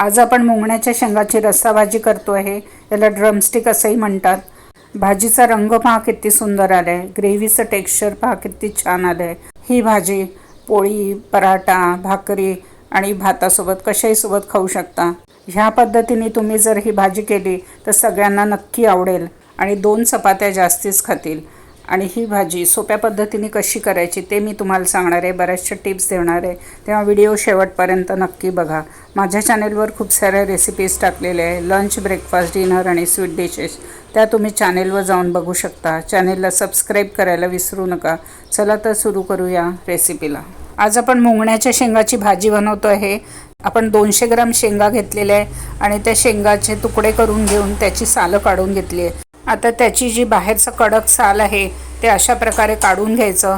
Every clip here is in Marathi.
आज आपण मुंगण्याच्या शेंगाची रस्साभाजी करतो आहे. याला ड्रमस्टिक असंही म्हणतात. भाजीचा रंग पहा किती सुंदर आला आहे ग्रेव्हीचं टेक्स्चर पहा किती छान आलं आहे ही भाजी पोळी पराठा भाकरी आणि भातासोबत कशाही सोबत खाऊ शकता. ह्या पद्धतीने तुम्ही जर ही भाजी केली तर सगळ्यांना नक्की आवडेल आणि दोन चपात्या जास्तीच खातील. आणि ही भाजी सोप्या पद्धतीने कशी करायची ते मी तुम्हाला सांगणार आहे बऱ्याचशा टिप्स देणार आहे. तेव्हा व्हिडिओ शेवटपर्यंत नक्की बघा. माझ्या चॅनेलवर खूप साऱ्या रेसिपीज टाकलेल्या आहे. लंच ब्रेकफास्ट डिनर आणि स्वीट डिशेस त्या तुम्ही चॅनेलवर जाऊन बघू शकता. चॅनेलला सबस्क्राईब करायला विसरू नका. चला तर सुरू करूया रेसिपीला आज आपण मुंगण्याच्या शेंगाची भाजी बनवतो आहे. आपण दोनशे ग्राम शेंगा घेतलेल्या आहे आणि त्या शेंगाचे तुकडे करून घेऊन त्याची सालं काढून घेतली आहे. आता त्याची जी बाहेरचं कडक साल आहे ते अशा प्रकारे काढून घ्यायचं.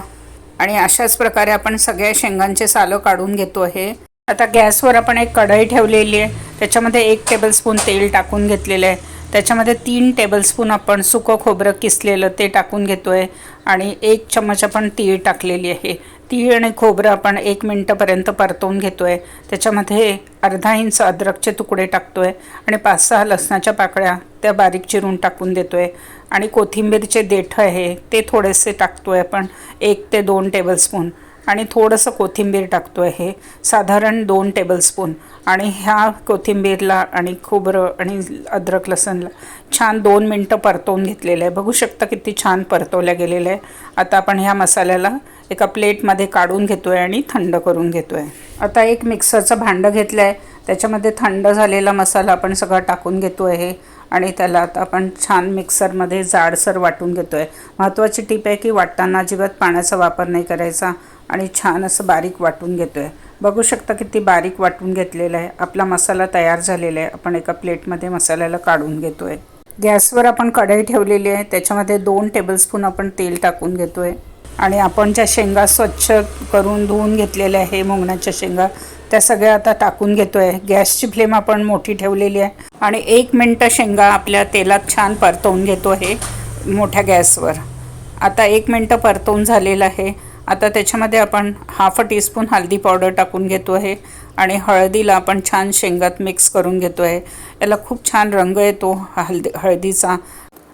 आणि अशाच प्रकारे आपण सगळ्या शेंगांचे सालं काढून घेतो आहे. आता गॅसवर आपण एक कढई ठेवलेली आहे. त्याच्यामध्ये एक टेबलस्पून तेल टाकून घेतलेलं आहे. त्याच्यामध्ये तीन टेबलस्पून आपण सुकं खोबरं किसलेलं ते टाकून घेतो आहे आणि एक चमच आपण तीळ टाकलेली आहे. तीळ आणि खोबरं आपण एक मिनटंपर्यंत परतवून घेतो आहे त्याच्यामध्ये अर्धा इंच अद्रकचे तुकडे टाकतो आहे आणि पाच सहा लसणाच्या पाकळ्या त्या बारीक चिरून टाकून देतो आहे आणि कोथिंबीरचे देठं आहे ते थोडेसे टाकतो आहे आपण एक ते दोन टेबलस्पून. आणि थोडंसं कोथिंबीर टाकतो आहे साधारण दोन टेबलस्पून. आणि ह्या कोथिंबीरला आणि खोबरं आणि अद्रक लसणला छान दोन मिनटं परतवून घेतलेलं आहे. बघू शकता किती छान परतवल्या गेलेलं आहे. आता आपण ह्या मसाल्याला एका प्लेटमध्ये काढून घेतो आहे आणि थंड करून घेतो आहे आता एक मिक्सरचं भांडं घेतलं आहे त्याच्यामध्ये थंड झालेला मसाला आपण सगळा टाकून घेतो आहे आणि त्याला आता आपण छान मिक्सरमध्ये जाडसर वाटून घेतो आहे महत्त्वाची टीप आहे की वाटताना अजिबात पाण्याचा वापर नाही करायचा आणि छान असं बारीक वाटून घेतो आहे बघू शकता किती बारीक वाटून घेतलेला आहे. आपला मसाला तयार झालेला आहे. आपण एका प्लेटमध्ये मसाल्याला काढून घेतो आहे गॅसवर आपण कढई ठेवलेली आहे. त्याच्यामध्ये दोन टेबलस्पून आपण तेल टाकून घेतो आहे आणि आपण ज्या शेंगा स्वच्छ करून धुवून घेतलेल्या आहे मुंगण्याच्या शेंगा त्या सगळ्या आता टाकून घेतो आहे गॅसची फ्लेम आपण मोठी ठेवलेली आहे. आणि एक मिनटं शेंगा आपल्या तेलात छान परतवून घेतो आहे मोठ्या गॅसवर. आता एक मिनटं परतवून झालेलं आहे. आता त्याच्यामध्ये आपण हाफ अ टीस्पून हळदी पावडर टाकून घेतो आहे. आणि हळदीला आपण छान शेंगात मिक्स करून घेतो आहे याला खूप छान रंग येतो हळदी हळदीचा.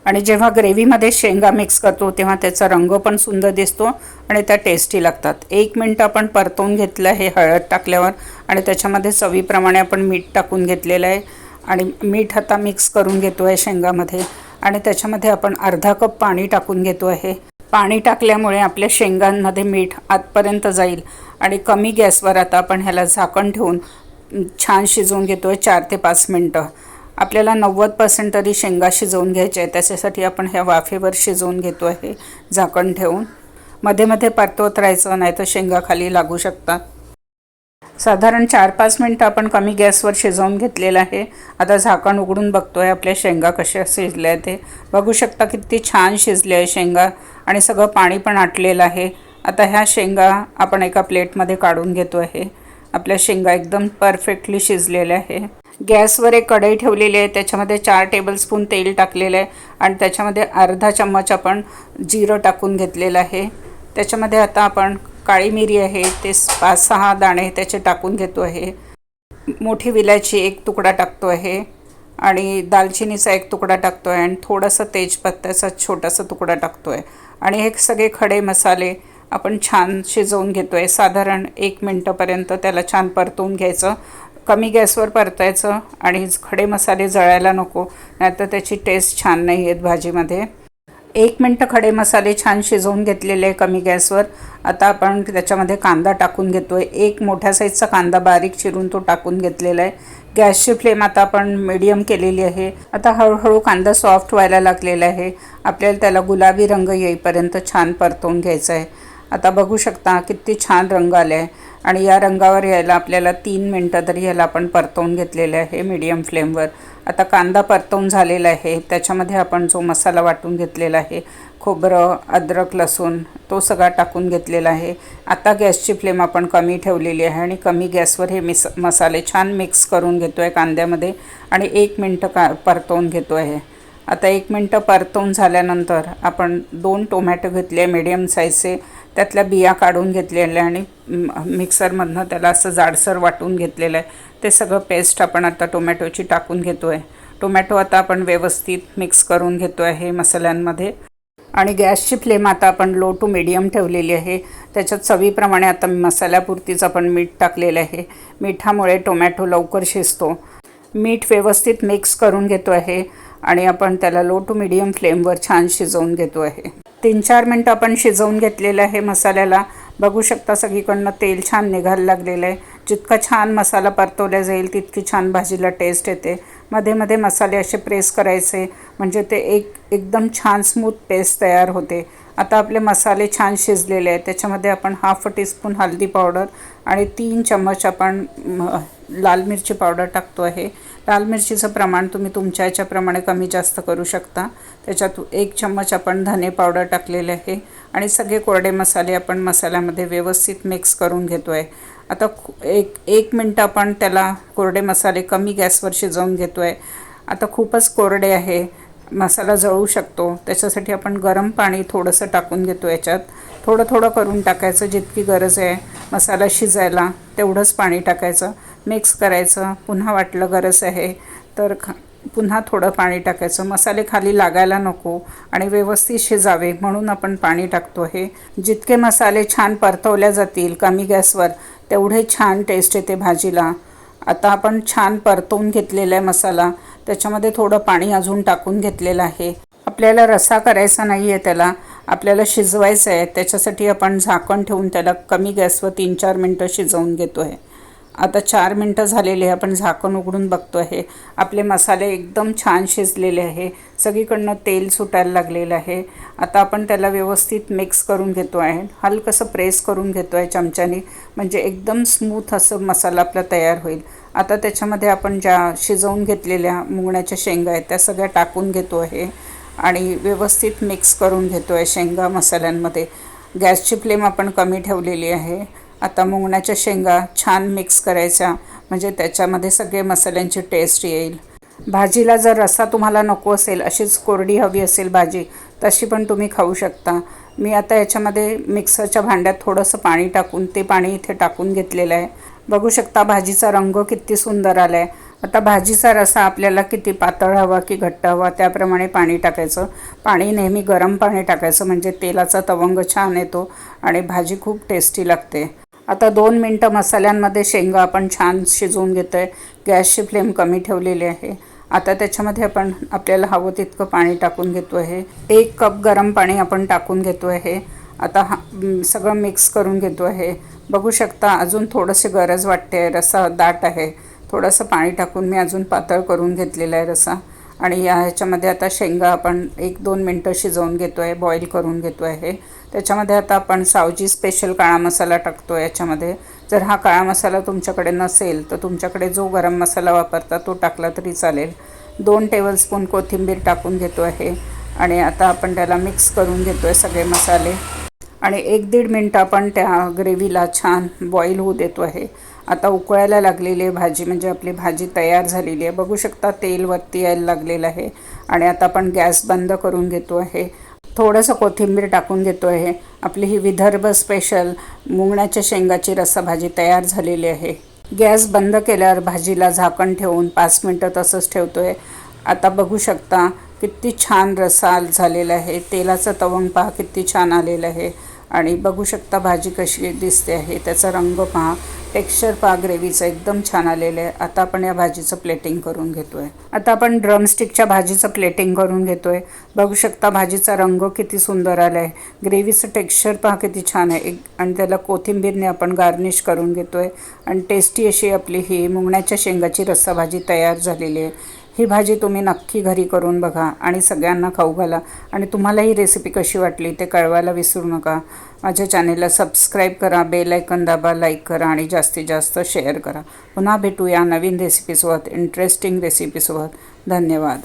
आणि जेव्हा ग्रेव्हीमध्ये शेंगा मिक्स करतो तेव्हा त्याचा रंग पण सुंदर दिसतो आणि त्या टेस्टी लागतात. एक मिनटं आपण परतवून घेतलं हे हळद टाकल्यावर आणि त्याच्यामध्ये चवीप्रमाणे आपण मीठ टाकून घेतलेलं आहे. आणि मीठ आता मिक्स करून घेतो आहे शेंगामध्ये आणि त्याच्यामध्ये आपण अर्धा कप पाणी टाकून घेतो आहे पाणी टाकल्यामुळे आपल्या शेंगांमध्ये मीठ आतपर्यंत जाईल आणि कमी गॅसवर आता आपण ह्याला झाकण ठेवून छान शिजवून घेतो आहे चार ते पाच मिनटं. आपल्याला नव्वद पर्सेंट तरी शेंगा शिजवून घ्यायच्या आहे त्याच्यासाठी आपण ह्या वाफेवर शिजवून घेतो आहे झाकण ठेवून. मध्ये मध्ये परतवत राहायचं नाही तर शेंगा खाली लागू शकतात. साधारण चार पाच मिनटं आपण कमी गॅसवर शिजवून घेतलेलं आहे. आता झाकण उघडून बघतो आहे आपल्या शेंगा कशा शिजल्या ते बघू शकता किती छान शिजले आहे शेंगा आणि सगळं पाणी पण आटलेलं आहे. आता ह्या शेंगा आपण एका प्लेटमध्ये काढून घेतो आहे. आपल्या शेंगा एकदम परफेक्टली शिजलेल्या आहे. गॅसवर एक कढई ठेवलेली आहे त्याच्यामध्ये चार टेबलस्पून तेल टाकलेलं आहे आणि त्याच्यामध्ये अर्धा चम्मच आपण जिरं टाकून घेतलेलं आहे. त्याच्यामध्ये आता आपण काळी मिरी आहे ते पाच सहा दाणे त्याचे टाकून घेतो आहे. मोठी विलायची एक तुकडा टाकतो आहे आणि दालचिनीचा एक तुकडा टाकतो आहे आणि थोडासा तेजपत्त्याचा छोटासा तुकडा टाकतो आहे. आणि हे सगळे खडे मसाले आपण छान शिजवून घेतो आहे साधारण एक मिनटंपर्यंत त्याला छान परतवून घ्यायचं. कमी गॅसवर परतायचं आणि खडे मसाले जळायला नको नाहीतर त्याची टेस्ट छान नाही येत भाजीमध्ये. एक मिनटं खडे मसाले छान शिजवून घेतलेले आहे कमी गॅसवर. आता आपण त्याच्यामध्ये कांदा टाकून घेतो आहे एक मोठ्या साईजचा कांदा बारीक चिरून तो टाकून घेतलेला आहे. गॅसची फ्लेम आता आपण मिडियम केलेली आहे. आता हळूहळू कांदा सॉफ्ट व्हायला लागलेला आहे. आपल्याला त्याला गुलाबी रंग येईपर्यंत छान परतवून घ्यायचा आहे. आता बघू शकता किती छान रंग आला आहे आणि या रंगावर यायला आपल्याला तीन मिनटं तरी ह्याला आपण परतवून घेतलेलं आहे मीडियम फ्लेमवर आता कांदा परतवून झालेला आहे. त्याच्यामध्ये आपण जो मसाला वाटून घेतलेला आहे खोबरं अद्रक लसूण तो सगळा टाकून घेतलेला आहे. आता गॅसची फ्लेम आपण कमी ठेवलेली आहे आणि कमी गॅसवर हे मिस मसाले छान मिक्स करून घेतो आहे कांद्यामध्ये आणि एक मिनटं का परतवून घेतो आहे आता एक मिनटं परतवून झाल्यानंतर आपण दोन टोमॅटो घेतले मीडियम साईजचे त्यातल्या बिया काढून घेतलेल्या आणि मिक्सरमधनं त्याला असं जाडसर वाटून घेतलेलं आहे. ते सगळं पेस्ट आपण आता टोमॅटोची टाकून घेतो आहे टोमॅटो आता आपण व्यवस्थित मिक्स करून घेतो आहे मसाल्यांमध्ये. आणि गॅसची फ्लेम आता आपण लो टू मिडियम ठेवलेली आहे. त्याच्यात चवीप्रमाणे आता मसाल्यापुरतीच आपण मीठ टाकलेलं आहे. मिठामुळे टोमॅटो लवकर शिजतो. मीठ व्यवस्थित मिक्स करून घेतो आहे आणि आपण त्याला लो टू मिडियम फ्लेमवर छान शिजवून घेतो आहे. तीन चार मिनटं आपण शिजवून घेतलेलं आहे मसाल्याला. बघू शकता सगळीकडनं तेल छान निघायला लागलेलं आहे. जितका छान मसाला परतवला जाईल तितकी छान भाजीला टेस्ट येते. मध्ये मध्ये मसाले असे प्रेस करायचे म्हणजे ते एक एकदम छान स्मूथ पेस्ट तयार होते. आता आपले मसाले छान शिजलेले आहेत. त्याच्यामध्ये आपण हाफ टीस्पून हळदी पावडर आणि तीन चम्मच आपण लाल मिरची पावडर टाकतो आहे. लाल मिरचीचं प्रमाण तुम्ही तुमच्या याच्याप्रमाणे कमी जास्त करू शकता. त्याच्यात एक चम्मच आपण धने पावडर टाकलेले आहे. आणि सगळे कोरडे मसाले आपण मसाल्यामध्ये व्यवस्थित मिक्स करून घेतो आहे आता एक एक मिनटं आपण त्याला कोरडे मसाले कमी गॅसवर शिजवून घेतो आहे आता खूपच कोरडे आहे. मसाला जळू शकतो. त्याच्यासाठी आपण गरम पाणी थोडंसं टाकून घेतो याच्यात. थोडं थोडं करून टाकायचं जितकी गरज आहे मसाला शिजायला तेवढंच पाणी टाकायचं. मिक्स करायचं पुन्हा वाटलं गरज आहे तर ख पुन्हा थोडं पाणी टाकायचं. मसाले खाली लागायला नको आणि व्यवस्थित शिजावे म्हणून आपण पाणी टाकतो आहे जितके मसाले छान परतवल्या जातील कमी गॅसवर तेवढे छान टेस्ट येते भाजीला. आता आपण छान परतवून घेतलेला आहे मसाला त्याच्यामध्ये थोडं पाणी अजून टाकून घेतलेलं आहे. आपल्याला रसा करायचा नाही आहे त्याला आपल्याला शिजवायचं आहे त्याच्यासाठी आपण झाकण ठेवून त्याला कमी गॅसवर तीन चार मिनटं शिजवून घेतो आहे आता चार मिनटं झालेले आहे आपण झाकण उघडून बघतो आहे आपले मसाले एकदम छान शिजलेले आहे. सगळीकडनं तेल सुटायला लागलेलं आहे. आता आपण त्याला व्यवस्थित मिक्स करून घेतो आहे हलकंसं प्रेस करून घेतो आहे चमच्याने. म्हणजे एकदम स्मूथ असं मसाला आपला तयार होईल. आता त्याच्यामध्ये आपण ज्या शिजवून घेतलेल्या मुंगण्याच्या शेंगा आहेत त्या सगळ्या टाकून घेतो आहे आणि व्यवस्थित मिक्स करून घेतो आहे शेंगा मसाल्यांमध्ये. गॅसची फ्लेम आपण कमी ठेवलेली आहे. आता मुंगण्याच्या शेंगा छान मिक्स करायच्या म्हणजे त्याच्यामध्ये सगळे मसाल्यांची टेस्ट येईल. भाजीला जर रस्सा तुम्हाला नको असेल अशीच कोरडी हवी असेल भाजी तशी पण तुम्ही खाऊ शकता. मी आता याच्यामध्ये मिक्सरच्या भांड्यात थोडंसं पाणी टाकून ते पाणी इथे टाकून घेतलेलं आहे. बघू शकता भाजीचा रंग किती सुंदर आला आहे आता भाजीचा रसा आपल्याला किती पातळ हवा की घट्ट हवा त्याप्रमाणे पाणी टाकायचं. पाणी नेहमी गरम पाणी टाकायचं म्हणजे तेलाचा तवंग छान येतो आणि भाजी खूप टेस्टी लागते. आता दोन मिनटं मसाल्यांमध्ये शेंगा आपण छान शिजवून घेतो आहे गॅसची फ्लेम कमी ठेवलेली आहे. आता त्याच्यामध्ये आपण आपल्याला हवं तितकं पाणी टाकून घेतो आहे एक कप गरम पाणी आपण टाकून घेतो आहे आता हा सगळं मिक्स करून घेतो आहे बघू शकता अजून थोडंसे गरज वाटते. आहे रसा दाट आहे. थोडंसं पाणी टाकून मी अजून पातळ करून घेतलेला आहे रसा. आणि या ह्याच्यामध्ये आता शेंगा आपण एक दोन मिनटं शिजवून घेतो आहे बॉईल करून घेतो आहे त्याच्यामध्ये आता आपण सावजी स्पेशल काळा मसाला टाकतो आहे याच्यामध्ये. जर हा काळा मसाला तुमच्याकडे नसेल तर तुमच्याकडे जो गरम मसाला वापरता तो टाकला तरी चालेल. दोन टेबलस्पून कोथिंबीर टाकून घेतो आहे आणि आता आपण त्याला मिक्स करून घेतो आहे सगळे मसाले. आणि एक दीड मिनटं आपण त्या ग्रेव्हीला छान बॉईल होऊ देतो आहे आता उकळायला लागलेली आहे भाजी म्हणजे आपली भाजी तयार झालेली आहे. बघू शकता तेल वरती यायला लागलेलं आहे. आणि आता आपण गॅस बंद करून घेतो आहे. थोडंसं कोथिंबीर टाकून घेतो आहे. आपली ही विदर्भ स्पेशल मुंगण्याच्या शेंगाची रसाभाजी तयार झालेली आहे. गॅस बंद केल्यावर भाजीला झाकण ठेवून पाच मिनटं तसंच ठेवतो आहे आता बघू शकता किती छान रसाल झालेला आहे. तेलाचं तवंग पहा किती छान आलेलं आहे. आणि बघू शकता भाजी कशी दिसते आहे. त्याचा रंग पहा. टेक्स्चर पहा ग्रेव्हीचं एकदम छान आलेलं आहे. आता आपण या भाजीचं प्लेटिंग करून घेतो आहे आता आपण ड्रमस्टिकच्या भाजीचं प्लेटिंग करून घेतो आहे बघू शकता भाजीचा रंग किती सुंदर आला आहे ग्रेव्हीचं टेक्स्चर पहा किती छान आहे. एक आणि त्याला कोथिंबीरने आपण गार्निश करून घेतो आहे आणि टेस्टी अशी आपली ही मुंगण्याच्या शेंगाची रस्सा भाजी तयार झालेली आहे. ही भाजी तुम्ही नक्की घरी करून बघा आणि सगळ्यांना खाऊ घाला. आणि तुम्हाला ही रेसिपी कशी वाटली ते कळवायला विसरू नका. माझ्या चॅनेलला सबस्क्राईब करा बेल ऐकन दाबा लाईक करा आणि जास्तीत जास्त शेअर करा. पुन्हा भेटूया नवीन रेसिपीसोबत इंटरेस्टिंग रेसिपीसोबत धन्यवाद.